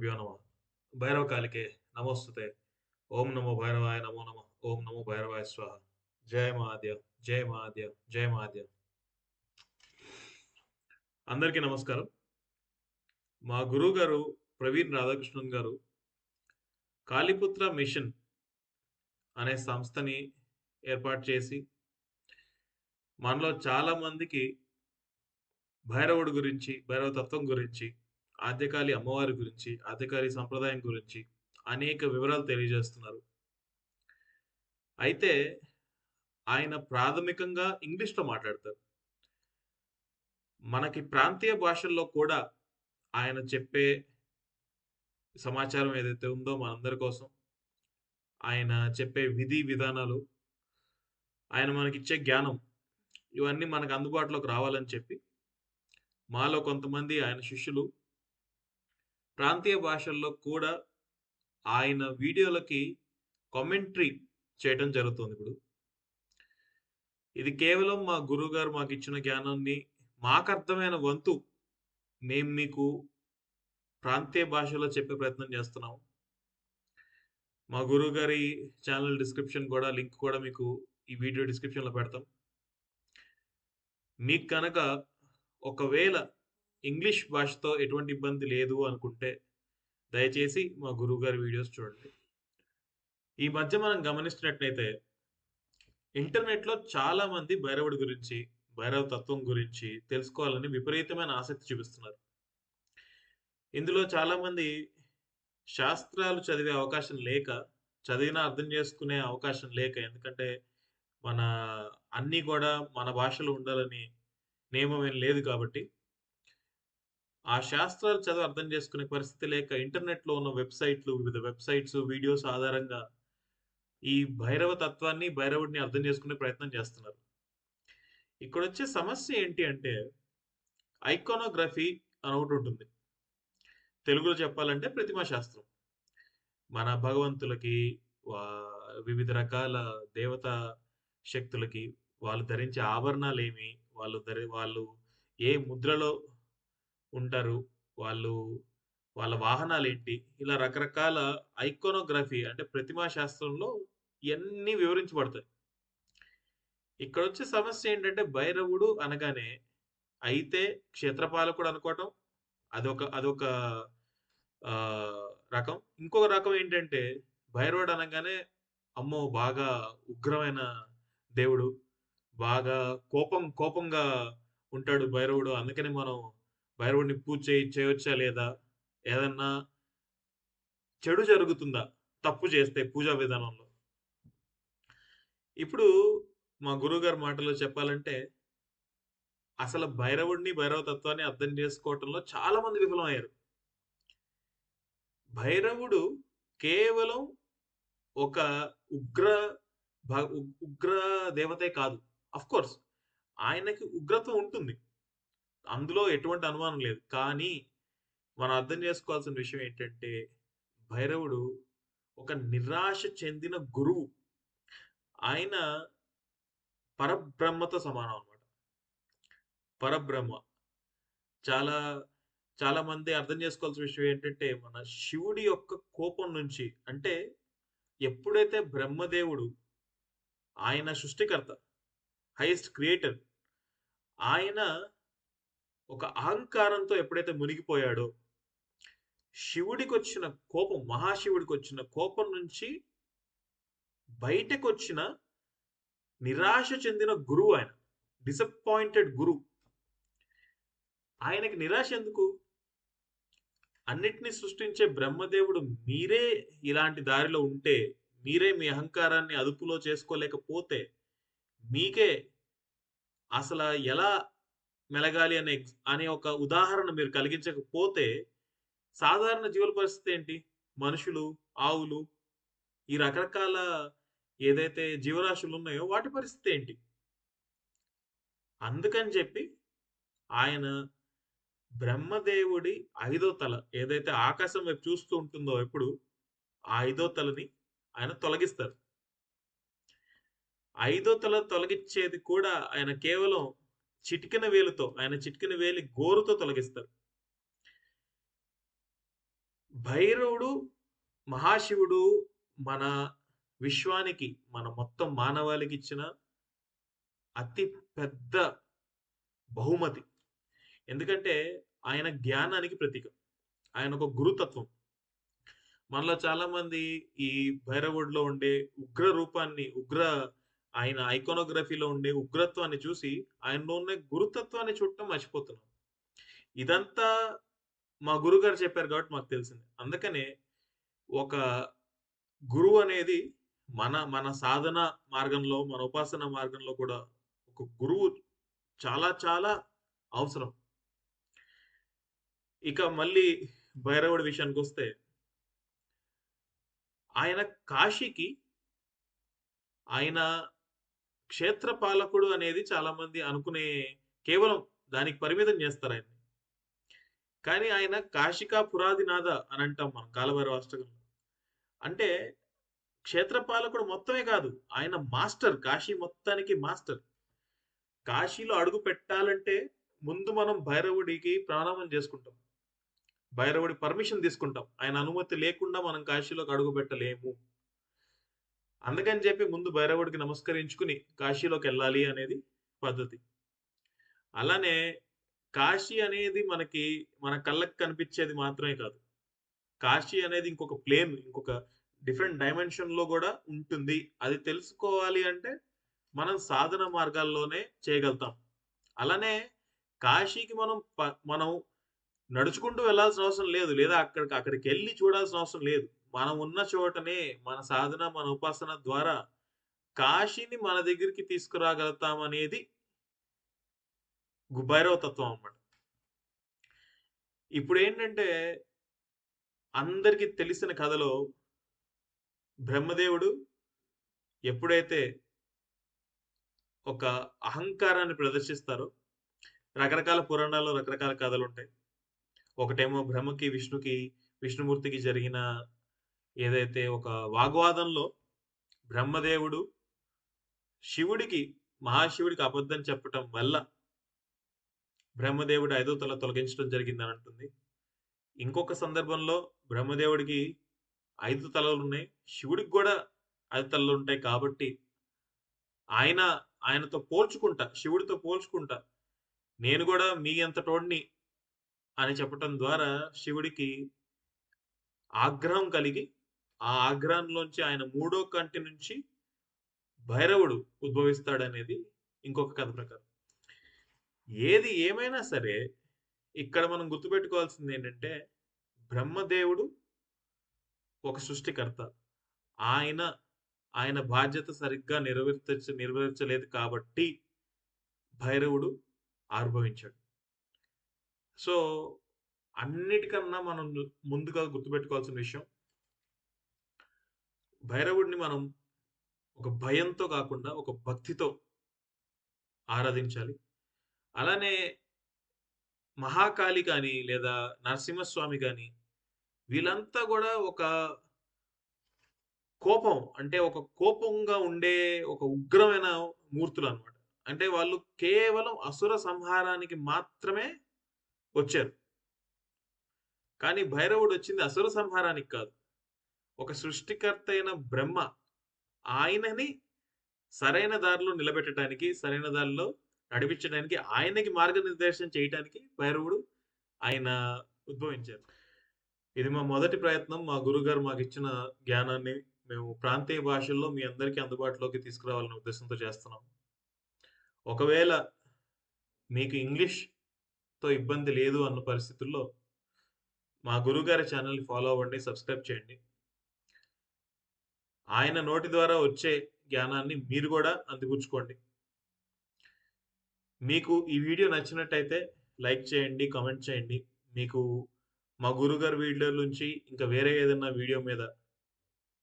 గురుభ్యో నమ. భైరవ కాలికే నమోస్తుతే. ఓం నమో భైరవాయ నమో నమ. ఓం నమో భైరవాయ స్వాహ. జయ మహాదేవ్ జయ మహాదేవ్ జయ మహాదేవ్ అందరికీ నమస్కారం. మా గురువు గారు ప్రవీణ్ రాధాకృష్ణన్ గారు కాళీపుత్ర మిషన్ అనే సంస్థని ఏర్పాటు చేసి మనలో చాలా మందికి భైరవుడి గురించి భైరవ తత్వం గురించి ఆద్యకాలి అమ్మవారి గురించి ఆద్యకాలి సంప్రదాయం గురించి అనేక వివరాలు తెలియజేస్తున్నారు. అయితే ఆయన ప్రాథమికంగా ఇంగ్లీష్లో మాట్లాడతారు. మనకి ప్రాంతీయ భాషల్లో కూడా ఆయన చెప్పే సమాచారం ఏదైతే ఉందో మనందరి కోసం ఆయన చెప్పే విధి విధానాలు ఆయన మనకిచ్చే జ్ఞానం ఇవన్నీ మనకు అందుబాటులోకి రావాలని చెప్పి మాలో కొంతమంది ఆయన శిష్యులు ప్రాంతీయ భాషల్లో కూడా ఆయన వీడియోలకి కామెంట్రీ చేయటం జరుగుతుంది ఇప్పుడు. ఇది కేవలం మా గురువు గారు మాకు ఇచ్చిన జ్ఞానాన్ని మాకు అర్థమైన వంతు మేము మీకు ప్రాంతీయ భాషలో చెప్పే ప్రయత్నం చేస్తున్నాము. మా గురువు గారి ఛానల్ డిస్క్రిప్షన్ కూడా లింక్ కూడా మీకు ఈ వీడియో డిస్క్రిప్షన్లో పెడతాం. మీకు కనుక ఒకవేళ ఇంగ్లీష్ భాషతో ఎటువంటి ఇబ్బంది లేదు అనుకుంటే దయచేసి మా గురువు గారి వీడియోస్ చూడండి. ఈ మధ్య మనం గమనిస్తున్నట్లయితే ఇంటర్నెట్లో చాలామంది భైరవుడి గురించి భైరవ తత్వం గురించి తెలుసుకోవాలని విపరీతమైన ఆసక్తి చూపిస్తున్నారు. ఇందులో చాలామంది శాస్త్రాలు చదివే అవకాశం లేక చదివినా అర్థం చేసుకునే అవకాశం లేక ఎందుకంటే మన అన్నీ కూడా మన భాషలో ఉండాలని నియమం ఏం లేదు కాబట్టి ఆ శాస్త్రాలు చదివి అర్థం చేసుకునే పరిస్థితి లేక ఇంటర్నెట్లో ఉన్న వెబ్సైట్లు వివిధ వెబ్సైట్స్ వీడియోస్ ఆధారంగా ఈ భైరవ తత్వాన్ని భైరవుడిని అర్థం చేసుకునే ప్రయత్నం చేస్తున్నారు. ఇక్కడ వచ్చే సమస్య ఏంటి అంటే ఐకోనోగ్రఫీ అని ఒకటి ఉంటుంది. తెలుగులో చెప్పాలంటే ప్రతిమా శాస్త్రం. మన భగవంతులకి వా- వివిధ రకాల దేవతా శక్తులకి వాళ్ళు ధరించే ఆభరణాలు ఏమి వాళ్ళు ధరి వాళ్ళు ఏ ముద్రలో ఉంటారు. వాళ్ళు వాళ్ళ వాహనాలు ఏంటి ఇలా రకరకాల ఐకోనోగ్రఫీ అంటే ప్రతిమా శాస్త్రంలో ఇవన్నీ వివరించబడతాయి. ఇక్కడ వచ్చే సమస్య ఏంటంటే భైరవుడు అనగానే అయితే క్షేత్రపాలకుడు అనుకోవటం అదొక అదొక రకం. ఇంకొక రకం ఏంటంటే భైరవుడు అనగానే అమ్మో బాగా ఉగ్రమైన దేవుడు బాగా కోపం కోపంగా ఉంటాడు భైరవుడు. అందుకని మనం భైరవుడిని పూజ చేయి చేయొచ్చా లేదా? ఏదన్నా చెడు జరుగుతుందా? తప్పు చేస్తే పూజా విధానంలో. ఇప్పుడు మా గురువుగారి మాటలో చెప్పాలంటే అసలు భైరవుడిని భైరవ తత్వాన్ని అర్థం చేసుకోవటంలో చాలా మంది విఫలమయ్యారు. భైరవుడు కేవలం ఒక ఉగ్ర ఉగ్ర దేవతే కాదు. అఫ్ కోర్స్ ఆయనకి ఉగ్రత్వం ఉంటుంది. అందులో ఎటువంటి అనుమానం లేదు. కానీ మనం అర్థం చేసుకోవాల్సిన విషయం ఏంటంటే భైరవుడు ఒక నిరాశ చెందిన గురువు. ఆయన పరబ్రహ్మతో సమానం అన్నమాట. పరబ్రహ్మ. చాలా చాలా మంది అర్థం చేసుకోవాల్సిన విషయం ఏంటంటే మన శివుడి యొక్క కోపం నుంచి అంటే ఎప్పుడైతే బ్రహ్మదేవుడు ఆయన సృష్టికర్త హైయెస్ట్ క్రియేటర్ ఆయన ఒక అహంకారంతో ఎప్పుడైతే మునిగిపోయాడో శివుడికి వచ్చిన కోపం మహాశివుడికి వచ్చిన కోపం నుంచి బయటకు వచ్చిన నిరాశ చెందిన గురువు ఆయన డిసప్పాయింటెడ్ గురు ఆయనకి నిరాశ ఎందుకు? అన్నిటినీ సృష్టించే బ్రహ్మదేవుడు మీరే ఇలాంటి దారిలో ఉంటే మీరే మీ అహంకారాన్ని అదుపులో చేసుకోలేకపోతే మీకే అసలు ఎలా మెలగాలి అనే అనే ఒక ఉదాహరణ మీరు కలిగించకపోతే సాధారణ జీవుల పరిస్థితి ఏంటి? మనుషులు ఆవులు ఈ రకరకాల ఏదైతే జీవరాశులు ఉన్నాయో వాటి పరిస్థితి ఏంటి? అందుకని చెప్పి ఆయన బ్రహ్మదేవుడి ఐదో తల ఏదైతే ఆకాశం వైపు చూస్తూ ఉంటుందో ఎప్పుడు ఆ ఐదో తలని ఆయన తొలగిస్తారు. ఐదో తల తొలగించేది కూడా ఆయన కేవలం చిటికిన వేలుతో ఆయన చిటికిన వేలి గోరుతో తొలగిస్తారు. భైరవుడు మహాశివుడు మన విశ్వానికి మన మొత్తం మానవాళికి ఇచ్చిన అతి పెద్ద బహుమతి. ఎందుకంటే ఆయన జ్ఞానానికి ప్రతీక. ఆయన ఒక గురుతత్వం. మనలో చాలా మంది ఈ భైరవుడిలో ఉండే ఉగ్ర రూపాన్ని ఉగ్ర ఆయన ఐకోనోగ్రఫీలో ఉండే ఉగ్రత్వాన్ని చూసి ఆయనలో ఉన్న గురుతత్వాన్ని చూడటం మర్చిపోతున్నాం. ఇదంతా మా గురుగారు చెప్పారు కాబట్టి మాకు తెలిసింది. అందుకనే ఒక గురువు అనేది మన మన సాధన మార్గంలో మన ఉపాసన మార్గంలో కూడా ఒక గురువు చాలా చాలా అవసరం. ఇక మళ్ళీ భైరవుడి విషయానికి వస్తే ఆయన కాశీకి ఆయన క్షేత్ర పాలకుడు అనేది చాలా మంది అనుకునే కేవలం దానికి పరిమితం చేస్తారు ఆయన్ని. కానీ ఆయన కాశికా పురాదినాథ అని అంటాం మనం కాలభైరవ అష్టకంలో. అంటే క్షేత్రపాలకుడు మొత్తమే కాదు ఆయన మాస్టర్ కాశీ మొత్తానికి మాస్టర్. కాశీలో అడుగు పెట్టాలంటే ముందు మనం భైరవుడికి ప్రాణామం చేసుకుంటాం. భైరవుడి పర్మిషన్ తీసుకుంటాం. ఆయన అనుమతి లేకుండా మనం కాశీలోకి అడుగు పెట్టలేము. అందుకని చెప్పి ముందు భైరవుడికి నమస్కరించుకుని కాశీలోకి వెళ్ళాలి అనేది పద్ధతి. అలానే కాశీ అనేది మనకి మన కళ్ళకి కనిపించేది మాత్రమే కాదు. కాశీ అనేది ఇంకొక ప్లేన్ ఇంకొక డిఫరెంట్ డైమెన్షన్లో కూడా ఉంటుంది. అది తెలుసుకోవాలి అంటే మనం సాధన మార్గాల్లోనే చేయగలుగుతాం. అలానే కాశీకి మనం ప- మనం నడుచుకుంటూ వెళ్ళాల్సిన అవసరం లేదు. లేదా అక్కడికి అక్కడికి వెళ్ళి చూడాల్సిన అవసరం లేదు. మనం ఉన్న చోటనే మన సాధన మన ఉపాసన ద్వారా కాశీని మన దగ్గరికి తీసుకురాగలుగుతాం అనేది భైరవ తత్వం అన్నమాట. ఇప్పుడు ఏంటంటే అందరికీ తెలిసిన కథలో బ్రహ్మదేవుడు ఎప్పుడైతే ఒక అహంకారాన్ని ప్రదర్శిస్తారో రకరకాల పురాణాల్లో రకరకాల కథలు ఉంటాయి ఒకటేమో బ్రహ్మకి విష్ణుకి విష్ణుమూర్తికి జరిగిన ఏదైతే ఒక వాగ్వాదంలో బ్రహ్మదేవుడు శివుడికి మహాశివుడికి అబద్ధం చెప్పటం వల్ల బ్రహ్మదేవుడు ఐదో తల తొలగించడం జరిగిందని అంటుంది. ఇంకొక సందర్భంలో బ్రహ్మదేవుడికి ఐదు తలలు ఉన్నాయి. శివుడికి కూడా ఐదు తలలు ఉంటాయి కాబట్టి ఆయన ఆయనతో పోల్చుకుంటా శివుడితో పోల్చుకుంటా నేను కూడా మీ అంతటోడిని అని చెప్పటం ద్వారా శివుడికి ఆగ్రహం కలిగి ఆ ఆగ్రహంలోంచి ఆయన మూడో కంటి నుంచి భైరవుడు ఉద్భవిస్తాడనేది ఇంకొక కథ ప్రకారం. ఏది ఏమైనా సరే ఇక్కడ మనం గుర్తుపెట్టుకోవాల్సింది ఏంటంటే బ్రహ్మదేవుడు ఒక సృష్టికర్త. ఆయన ఆయన బాధ్యత సరిగ్గా నెరవేర్చ నెరవేర్చలేదు కాబట్టి భైరవుడు ఆవిర్భవించాడు. సో అన్నిటికన్నా మనం ముందుగా గుర్తుపెట్టుకోవాల్సిన విషయం భైరవుడిని మనం ఒక భయంతో కాకుండా ఒక భక్తితో ఆరాధించాలి. అలానే మహాకాళి కానీ లేదా నరసింహస్వామి కానీ వీళ్ళంతా కూడా ఒక కోపం అంటే ఒక కోపంగా ఉండే ఒక ఉగ్రమైన మూర్తులు అన్నమాట అంటే వాళ్ళు కేవలం అసుర సంహారానికి మాత్రమే వచ్చారు. కానీ భైరవుడు వచ్చింది అసుర సంహారానికి కాదు. ఒక సృష్టికర్త అయిన బ్రహ్మ ఆయనని సరైన దారిలో నిలబెట్టడానికి సరైన దారిలో నడిపించడానికి ఆయనకి మార్గనిర్దేశం చేయడానికి భైరవుడు ఆయన ఉద్భవించారు. ఇది మా మొదటి ప్రయత్నం. మా గురుగారు మాకు ఇచ్చిన జ్ఞానాన్ని మేము ప్రాంతీయ భాషల్లో మీ అందరికీ అందుబాటులోకి తీసుకురావాలనే ఉద్దేశంతో చేస్తున్నాం. ఒకవేళ మీకు ఇంగ్లీష్తో ఇబ్బంది లేదు అన్న పరిస్థితుల్లో మా గురుగారి ఛానల్ని ఫాలో అవ్వండి సబ్స్క్రైబ్ చేయండి. ఆయన నోటి ద్వారా వచ్చే జ్ఞానాన్ని మీరు కూడా అందిపుచ్చుకోండి. మీకు ఈ వీడియో నచ్చినట్టయితే లైక్ చేయండి కామెంట్ చేయండి. మీకు మా గురుగారి వీడియో నుంచి ఇంకా వేరే ఏదైనా వీడియో మీద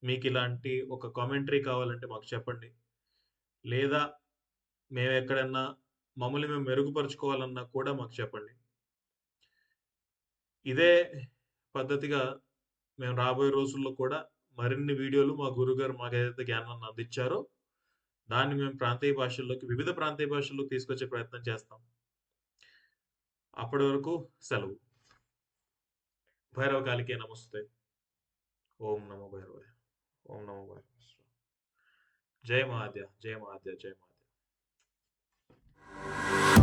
మీకు ఇలాంటి ఒక కామెంటరీ కావాలంటే మాకు చెప్పండి. లేదా మేము ఎక్కడన్నా మమ్మల్ని మేము మెరుగుపరుచుకోవాలన్నా కూడా మాకు చెప్పండి. ఇదే పద్ధతిగా మేము రాబోయే రోజుల్లో కూడా మరిన్ని వీడియోలు మా గురువుగారు మాకేదైతే జ్ఞానాన్ని అందించారో దాన్ని మేము ప్రాంతీయ భాషల్లోకి వివిధ ప్రాంతీయ భాషల్లోకి తీసుకొచ్చే ప్రయత్నం చేస్తాం. అప్పటి వరకు సెలవు. భైరవ కాలికే నమస్తే. ఓం నమో భైరవ ఓం నమో భైరవ జై మహాద్య. జై మహాద్య. జయ మహాద్య.